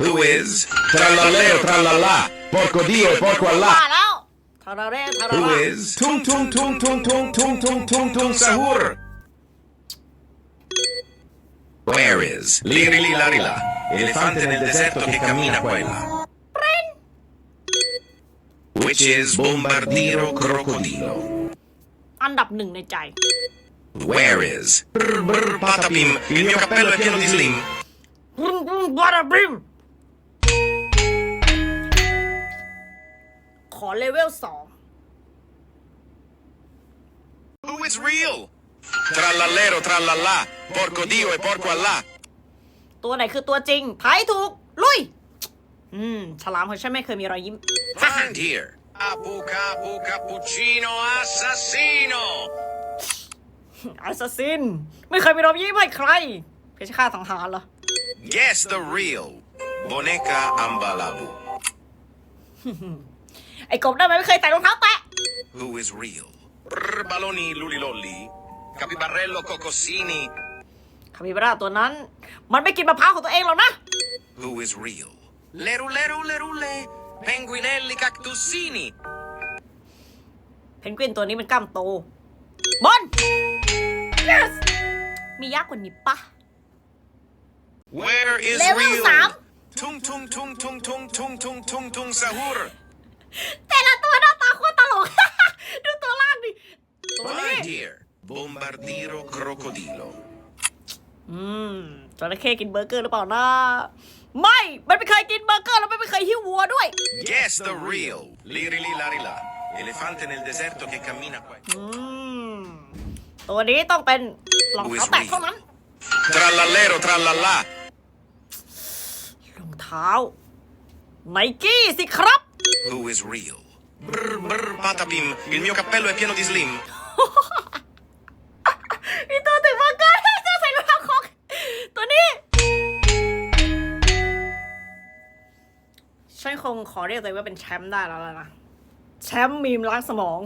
who is Tralalero tralala Porco Dio Porco Alla? แล้วทาราเร่ทารา who เร่ is Tung Tung Tung Tung Tung Tung Tung Tung Tung Sahur Where is Lirili Larila Elefante nel deserto che cammina qua e là Which is Bombardiero Crocodilo อันดับหนึ่งในใจ Where is Brr Brr Patapim Il mio cappello è pieno di slim บุ้มบุ้มบาราบิมขอเลเวลสอง Who is real t r a l a l e r o t r a l l a l a Porco Dio e porco Allah ตัวไหนคือตัวจริงไายถูก ลุย อืมฉลามของฉันไม่เคยมี รอยยิ้ม Find here a p u capu cappuccino assassino Assassin ไม่เคยมีรอยยิ้มให้ใคร เพชรฆ่าสังหารเหรอ Guess the real Boneca ambalabu ไอ้กบได้ไหมไม่เคยใส่รองเท้าแตะ Who is real บาลนีลูลิโลลีคาปิบาเรลโลโคโคซินีคาปิบาร่าตัวนั้นมันไม่กินมะพร้าวของตัวเองหรอกนะ Who is real เลรูเลรูเลรูเลเพนกวินเอลลิคัคตูซินีเพนกวินตัวนี้มันกล้ามโตบอล Yes มียากกว่านี้ปะ Where is real ทุ่งทุ่งทุ่งทุ่งทุ่งทุ่งทุ่งทุ่งทุ่งทุ่งซาฮูร์ Bombardiro crocodilo อืมจระเข้กินเบอร์เกอร์หรือเปล่านะ ไม่ มันไม่เคยกินเบอร์เกอร์แล้วมันไม่เคยหิ้ววัวด้วย y e s the real Lirili larila Elefante nel deserto che cammina qua อืมตัวนี้ต้องเป็นรองเท้าแตะเท่านั้น Trallallero trallallà รองเท้าไนกี้สิครับ Who is real Brr brr patapim Il mio cappello è pieno di slim ฉันคงขอเรียกตัวเองว่าเป็นแชมป์ได้แล้วล่ะนะแชมป์มีมล้างสมอง